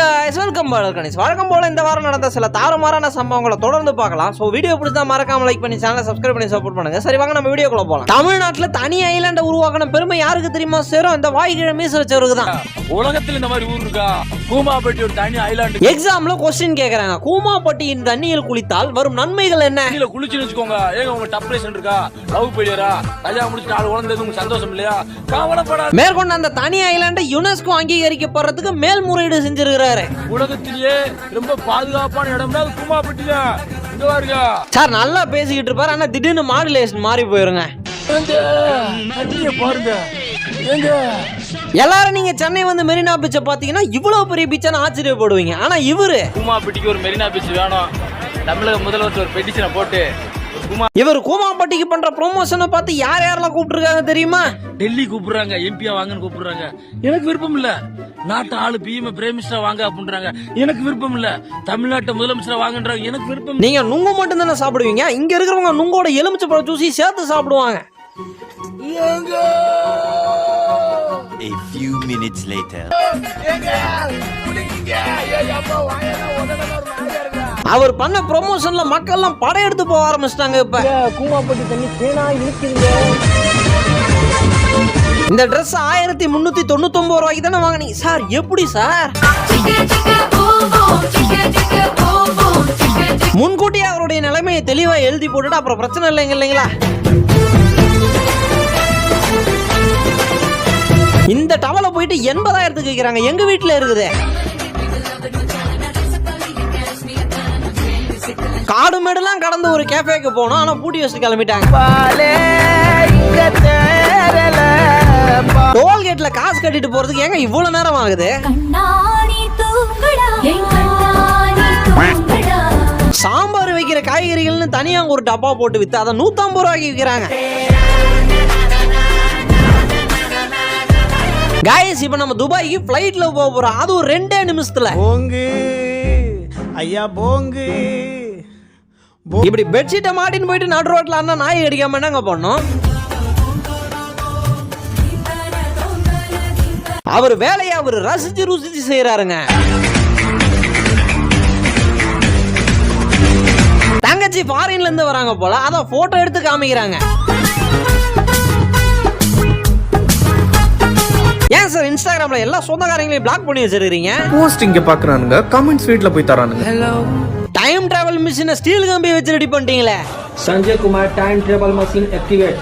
Welcome பாலர் கணேஷ் வழக்கம் போல இந்த வாரம் நடந்த சில தாறுமாறான சம்பவங்களை தொடர்ந்து பார்க்கலாம். ஸோ வீடியோ பிடிச்சா மறக்காம லைக் பண்ணி சேனலை சப்ஸ்கிரைப் பண்ணி சப்போர்ட் பண்ணுங்க. சரி வாங்க நம்ம வீடியோக்குள்ள போகலாம் தமிழ்நாட்டில் தனி ஐலாண்டை உருவாக்கின பெருமை யாருக்கு தெரியுமா சேரும் இந்த வாய்கிழ மீச வச்சவருக்கு தான். உலகத்துல இந்த மாதிரி ஊர் இருக்கா? கூமாப்பட்டி ஒரு தனி ஐலாண்டு எக்ஸாம்ல கொஸ்டின் கேக்குறாங்க கூமாப்பட்டியின் தண்ணியில் குளித்தால் வரும் நன்மைகள் என்ன? கீழே குளிச்சுன்னு வச்சுக்கோங்க. ஏங்க உங்க டப்ரேஷன் இருக்கா? லவ் பெரியரா கல்யாணம் முடிச்சு நாலு குழந்தை உங்களுக்கு சந்தோஷம் இல்லையா? கவலைப்படாத மேற்கொண்டு அந்த தனி ஐலாண்டை யுனெஸ்கோ அங்கீகரிக்கப்படுறதுக்கு மேல்முறையீடு செஞ்சிருக்கிறாரு உலகத்திலேயே ரொம்ப பாதுகாப்பான இடம்னா அது கூமாப்பட்டி தான். இங்க பாருங்க சார் நல்லா பேசிக்கிட்டு இருப்பாரு. ஆனா திடீர்னு மாடுலேஷன் மாறி போயிருங்க. பாருங்க. எல்லாரும் நீங்க சென்னை வந்து மெரினா பீச்சை பாத்தீங்கன்னா இவ்வளவு பெரிய பீச்சான ஆச்சரியப்படுவீங்க. ஆனா இவரு கூமாப்பட்டிக்கு ஒரு மெரினா பீச் வேணும். தமிழக முதல்வர் ஒரு பெட்டிஷனை போட்டு இவர் கூமாப்பட்டிக்கு பண்ற ப்ரொமோஷனை பார்த்து யார் யாரெல்லாம் கூப்பிட்டுருக்காங்க தெரியுமா? டெல்லி கூப்பிடுறாங்க எம்பியா வாங்கன்னு கூப்பிடுறாங்க. எனக்கு விருப்பம் இல்ல. நாட்டு ஆளு பிஎம் பிரைம் மினிஸ்டர் வாங்க அப்படின்றாங்க. எனக்கு விருப்பம் இல்ல. தமிழ்நாட்டு முதலமைச்சர் வாங்கன்றாங்க. எனக்கு விருப்பம் நீங்க நுங்கு மட்டும் தானே சாப்பிடுவீங்க? இங்க இருக்கிறவங்க நுங்கோட எலுமிச்சை பழம் ஜூசி சேர்த்து சாப்பிடுவாங்க. A few minutes later. அவர் பண்ண ப்ரொமோஷன்ல மக்கள்லாம் படையெடுத்து போக ஆரம்பிச்சிட்டாங்க இப்ப. கூமாப்பட்டி தண்ணி தேனா இருக்குதுங்க இந்த Dress ஆயிரத்தி முன்னூத்தி தொண்ணூத்தி ஒன்பது ரூபாய்க்கு தானே வாங்கினீங்க? சார் எப்படி சார். முன்கூட்டியே அவருடைய நிலைமையை தெளிவா எழுதி போட்டுட்டு அப்புறம் பிரச்சனை இல்லைங்க இல்லைங்களா? இந்த டவலை போயிட்டு எண்பதாயிரத்துக்கு விற்கிறாங்க. எங்க வீட்டுல இருக்குது? காடு மேடுலாம் கடந்து ஒரு கேஃபேக்கு போனோம். ஆனா பூட்டி வச்சுட்டு கிளம்பிட்டாங்க. டோல்கேட்ல காசு கட்டிட்டு போறதுக்கு ஏங்க இவ்வளவு நேரம் ஆகுது? சாம்பார் வைக்கிற காய்கறிகள்னு தனியா ஒரு டப்பா போட்டு வித்து அதை நூத்தம்பது ரூபாய்க்கு விற்கிறாங்க. காய்ஸ் இப்போ நம்ம துபாய்க்கு ஃப்ளைட்ல போக போறோம். அது ஒரு ரெண்டே நிமிஷத்துல. போங்கு ஐயா போங்கு. இப்படி பெட்ஷீட்டை மாட்டின்னு போயிட்டு நடு ரோட்ல அண்ணா நாய் அடிக்காம என்னங்க பண்ணோம்? அவர் வேலையை அவர் ரசிச்சு ருசிச்சு செய்யறாருங்க தங்கச்சி ஃபாரின்ல இருந்து வராங்க போல அத போட்டோ எடுத்து காமிக்கிறாங்க. ஏன் சார் இன்ஸ்டாகிராம்ல எல்லா சொந்தக்காரங்களையும் பிளாக் பண்ணி வச்சிருக்கீங்க போஸ்ட் இங்க பாக்குறானுங்க கமெண்ட்ஸ் வீட்ல போய் தரானுங்க. டைம் டிராவல் மிஷினை ஸ்டீல் கம்பி வச்சு ready பண்ணிட்டீங்களே. Sanjay Kumar time travel machine activate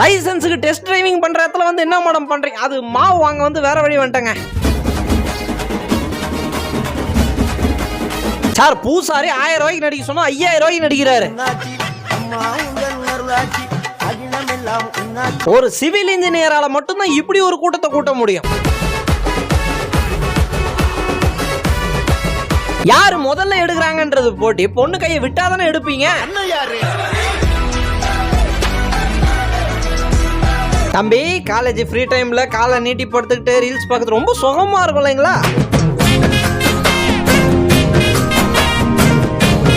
லைசன்ஸுக்கு test driving பண்ற இடத்துல வந்து என்ன மேடம் பண்றீங்க? அது மாவு வாங்க வந்து வேற வழி வந்துட்டேங்க. சார் பூசாரி ஆயிரம் ரூபாய்க்கு நடிக்க சொன்னா ஐயாயிரம் ரூபாய்க்கு நடிக்கிறாரு. ஒரு சிவில் இன்ஜினியரால மட்டும்தான் இப்படி ஒரு கூட்டத்தை கூட்ட முடியும். யாரு முதல்ல எடுக்கிறாங்கன்றது போட்டி. பொண்ணு கையை விட்டாதானே எடுப்பீங்க? தம்பி காலேஜ் ஃப்ரீ டைம்ல காலை நீட்டி படுத்துக்கிட்டு ரீல்ஸ் பார்க்கறது ரொம்ப சுகமா இருக்கும் இல்லைங்களா?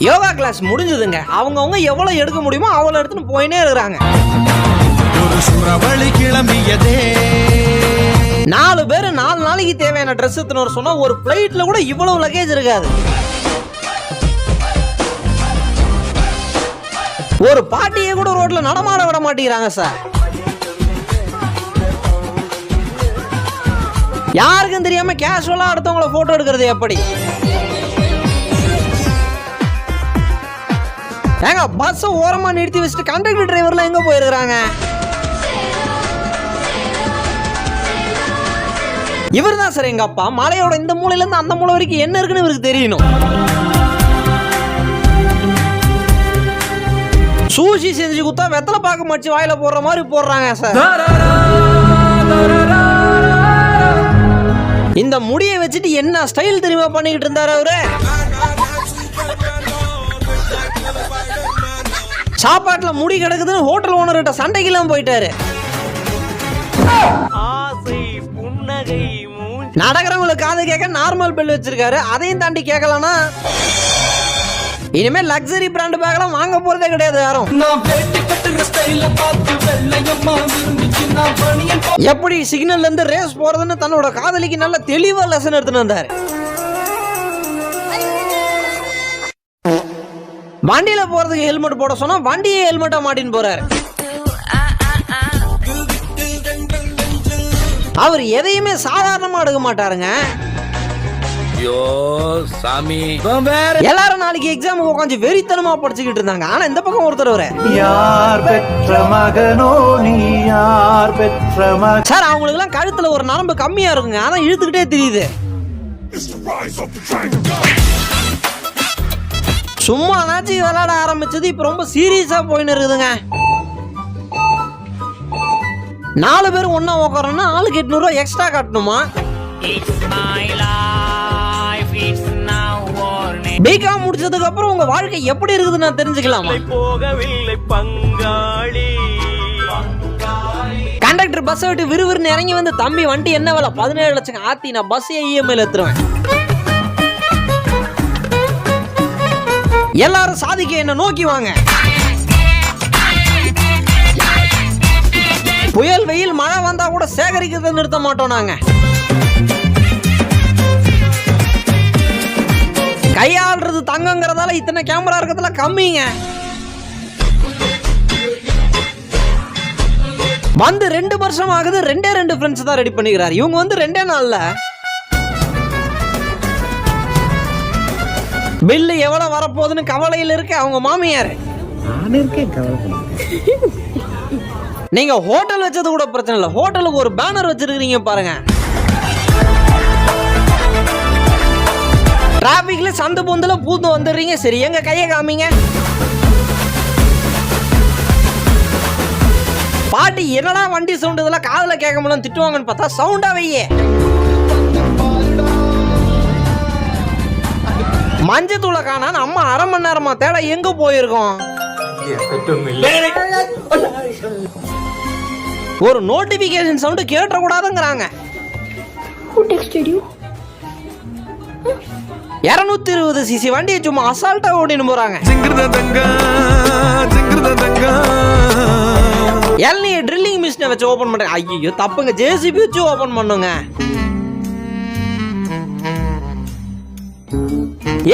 யோகா கிளாஸ் முடிஞ்சதுங்க. அவங்கவுங்க எவ்வளவு எடுக்க முடியுமோ அவ்வளவு எடுத்துன்னு போயினே இருக்கிறாங்க. ஒரு சுறவழி கிளம்பியதே. நாலு பேர் நாலு நாளைக்கு தேவையான ட்ரெஸ் எடுத்துன்னு வர சொன்னா ஒரு ஃப்ளைட்ல கூட இவ்வளவு லக்கேஜ் இருக்காது. ஒரு பாட்டியை கூட ரோட்ல நடமாட விட மாட்டேங்கிறாங்க சார் யாருக்கும் தெரியாம கேஷுவலா அடுத்தவங்கள போட்டோ எடுக்கிறது எப்படி? ஏங்க பஸ் ஓரமா நிறுத்தி வச்சுட்டு கண்டக்டர் டிரைவர்லாம் எங்க போயிருக்கிறாங்க? இவர் தான் சார் எங்க அப்பா. மலையோட இந்த மூலையில இருந்து அந்த மூலை வரைக்கும் என்ன இருக்குன்னு இவருக்கு தெரியணும். சூசி செஞ்சு குத்தா வெத்தலை பாக்க மடிச்சு வாயில போடுற மாதிரி போடுறாங்க சார். இந்த முடியை வச்சுட்டு என்ன ஸ்டைல் தெரியுமா பண்ணிக்கிட்டு இருந்தாரு அவரு? சாப்பாட்டுல முடி கிடக்குதுன்னு ஹோட்டல் ஓனர்கிட்ட சண்டைக்கெல்லாம் போயிட்டாரு. ஆசை புன்னகை நடக்கிறவங்களுக்கு காது கேட்க நார்மல் பெல் வச்சிருக்காரு. அதையும் தாண்டி கேட்கலனா இனிமேல் லக்ஸரி பிராண்ட் பேக்லாம் வாங்க போறதே கிடையாது யாரும். எப்படி சிக்னல்ல இருந்து ரேஸ் போறதுன்னு தன்னோட காதலிக்கு நல்ல தெளிவா லெசன் எடுத்துட்டு வந்தாரு. வண்டியில போறதுக்கு ஹெல்மெட் போட சொன்னா வண்டியே ஹெல்மெட்டா மாட்டின்னு போறாரு. அவர் எதையுமே சாதாரணமா எடுக்க மாட்டாருங்க. ஐயோ சாமி. எல்லாரும் நாளைக்கு எக்ஸாமுக்கு உட்காந்து வெறித்தனமா படிச்சுக்கிட்டு இருந்தாங்க. ஆனா இந்த பக்கம் ஒருத்தர் வர யார் பெற்ற மகனோ நீ யார் பெற்ற மகன் சார் அவங்களுக்கு எல்லாம் கழுத்துல ஒரு நரம்பு கம்மியா இருக்குங்க. ஆனா இழுத்துக்கிட்டே தெரியுது. சும்மா நாச்சு விளையாட ஆரம்பிச்சது இப்ப ரொம்ப சீரியஸா போயின்னு இருக்குதுங்க. நாலு பேர் ஒண்ணா உட்காரோம்னா ஆளுக்கு எட்நூறுவா எக்ஸ்ட்ரா கட்டணுமா? பிகாம் முடிச்சதுக்கு அப்புறம் உங்க வாழ்க்கை எப்படி இருக்குதுன்னு நான் தெரிஞ்சுக்கலாமா? போகவில்லை பங்காளி. கண்டக்டர் பஸ் விட்டு விறுவிறுன்னு இறங்கி வந்து தம்பி வண்டி என்ன விலை? பதினேழு லட்சம் ஆத்தி நான் பஸ் இஎம்ஐல எடுத்துருவேன் எல்லாரும் சாதிக்க என்ன நோக்கி வாங்க. புயல் வெயில் மழை வந்தா கூட சேகரிக்கிறத நிறுத்த மாட்டோம் நாங்க. கையாளுறது தங்கங்கிறதால இத்தனை கேமரா இருக்கிறதுல கம்மிங்க. வந்து ரெண்டு வருஷம் ஆகுது ரெண்டே ரெண்டு ஃப்ரெண்ட்ஸ் தான் ரெடி பண்ணிக்கிறாரு. இவங்க வந்து ரெண்டே நாள்ல பில்லு எவ்வளவு வரப்போகுதுன்னு கவலையில் இருக்க அவங்க மாமியார். நீங்க ஹோட்டல் வச்சது கூட பிரச்சனை இல்லை. ஹோட்டலுக்கு ஒரு பேனர் வச்சிருக்கீங்க பாருங்க. டிராபிக்ல சந்து பொந்துல பூந்து வந்துடுறீங்க. சரி எங்க கையை காமிங்க. பாட்டி என்னடா வண்டி சவுண்ட் இதெல்லாம் காதில் கேட்க முடியல திட்டுவாங்கன்னு பார்த்தா சவுண்டா வையே. மஞ்சத்தூளை காணான்னு அம்மா அரை மணி நேரமா தேட எங்க போயிருக்கோம்? ஒரு நோட்டிபிகேஷன் சவுண்ட் கேட்ட கூடாதுங்கிறாங்க இருநூத்தி இருபது சிசி வண்டியை சும்மா அசால்ட்டா ஓடின்னு போறாங்க. எல்லையை ட்ரில்லிங் மிஷினை வச்சு ஓபன் பண்றேன் ஐயோ தப்புங்க. ஜேசிபி வச்சு ஓபன் பண்ணுங்க.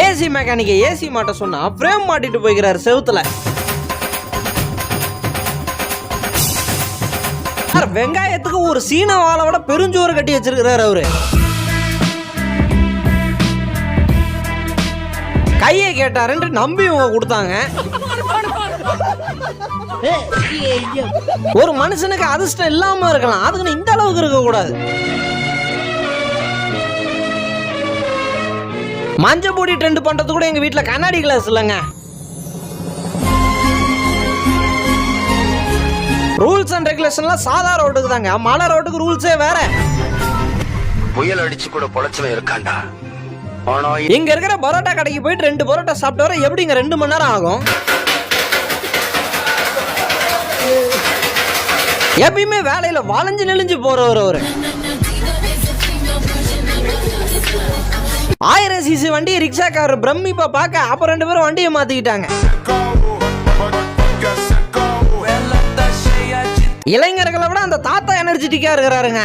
ஏசி மெக்கானிக்கை ஏசி மாட்ட சொன்னா ஃப்ரேம் மாட்டிட்டு போய்க்கிறாரு செவுத்துல. சார், வெங்காயத்துக்கு ஒரு சீன வாழை விட பெருஞ்சோறு கட்டி வச்சிருக்கிறார் அவரு. கையை கேட்டாருன்ட்டு நம்பி இவங்க கொடுத்தாங்க. ஒரு மனுஷனுக்கு அதிர்ஷ்டம் இல்லாம இருக்கலாம். அதுக்குன்னு இந்த அளவுக்கு இருக்க கூடாது மஞ்ச பொடி ட்ரெண்ட் பண்றது கூட எங்க வீட்டுல கண்ணாடி கிளாஸ் இல்லைங்க. ரூல்ஸ் அண்ட் ரெகுலேஷன்லாம் சாதா ரோட்டுக்கு தாங்க. மலை ரோட்டுக்கு ரூல்ஸே வேற. புயல் அடிச்சு கூட பொழைச்சவன் இருக்கான்டா. ஆனா இங்க இருக்கிற பரோட்டா கடைக்கு போயிட்டு ரெண்டு பரோட்டா சாப்பிட்டு வர எப்படிங்க ரெண்டு மணி நேரம் ஆகும்? எப்பயுமே வேலையில வளைஞ்சு நெளிஞ்சு போறவர் அவரு. ஆயிரம் சிசி வண்டி ரிக்ஷாக்காரர் பிரமிப்பா பார்க்க அப்ப ரெண்டு பேரும் வண்டியை மாத்திக்கிட்டாங்க. இளைஞர்களை விட அந்த தாத்தா எனர்ஜெட்டிக்கா இருக்கிறாருங்க.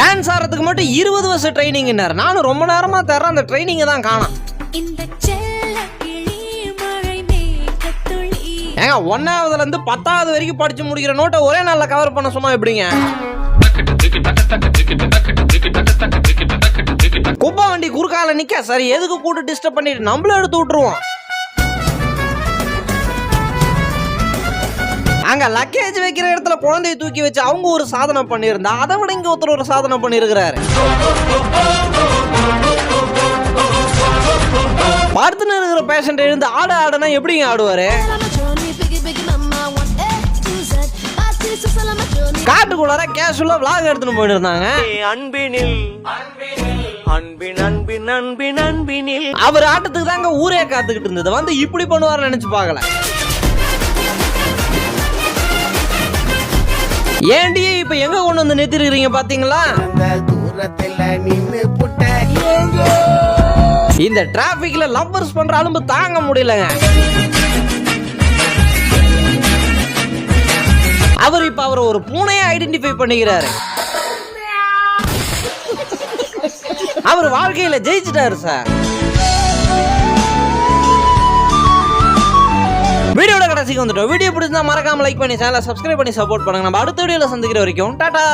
டான்ஸ் ஆடுறதுக்கு மட்டும் இருபது வருஷம் ட்ரைனிங்னாரு நானும் ரொம்ப நேரமா தர்றேன் அந்த ட்ரைனிங் தான் காணோம். ஏங்க ஒன்னாவதுல இருந்து பத்தாவது வரைக்கும் படிச்சு முடிக்கிற நோட்டை ஒரே நாள்ல கவர் பண்ண சொன்னா எப்படிங்க? குப்பை வண்டி குறுக்கால நிக்க. சரி எதுக்கு கூட்டு டிஸ்டர்ப் பண்ணிட்டு நம்மளும் எடுத்து விட்டுருவோம்? அங்க லக்கேஜ் வைக்கிற இடத்துல குழந்தைய தூக்கி வச்சு அவங்க ஒரு சாதனை பண்ணியிருந்தா அதை விட இங்க ஒருத்தர் ஒரு சாதனை பண்ணியிருக்கிறாரு. படுத்துன்னு இருக்கிற பேஷண்ட் எழுந்து ஆட ஆடனா எப்படிங்க ஆடுவாரு? காட்டுக்குள்ளார கேஷுவலா விளாக் எடுத்துன்னு போயிட்டு இருந்தாங்க அன்பினில். அன்பின் அன்பின் அன்பின் அன்பினில். அவர் ஆட்டத்துக்கு தாங்க ஊரே காத்துக்கிட்டு இருந்தது. வந்து இப்படி பண்ணுவாருன்னு நினைச்சு பார்க்கல. ஏன்டி இப்ப எங்க கொண்டு வந்து நிறுத்திருக்கிறீங்க பாத்தீங்களா? இந்த டிராபிக்ல லவ்வர்ஸ் பண்ற அலும்பு தாங்க முடியலங்க. அவர் இப்ப அவர் ஒரு பூனையை ஐடென்டிஃபை பண்ணிக்கிறாரு. அவர் வாழ்க்கையில ஜெயிச்சிட்டாரு சார். வீடியோட கடைசிக்கு வந்துட்டோம். வீடியோ பிடிச்சிருந்தா மறக்காம லைக் பண்ணி சேனலை சப்ஸ்கிரைப் பண்ணி சப்போர்ட் பண்ணுங்க. நம்ம அடுத்த வீடியோல சந்திக்கிற வரைக்கும் டாடா!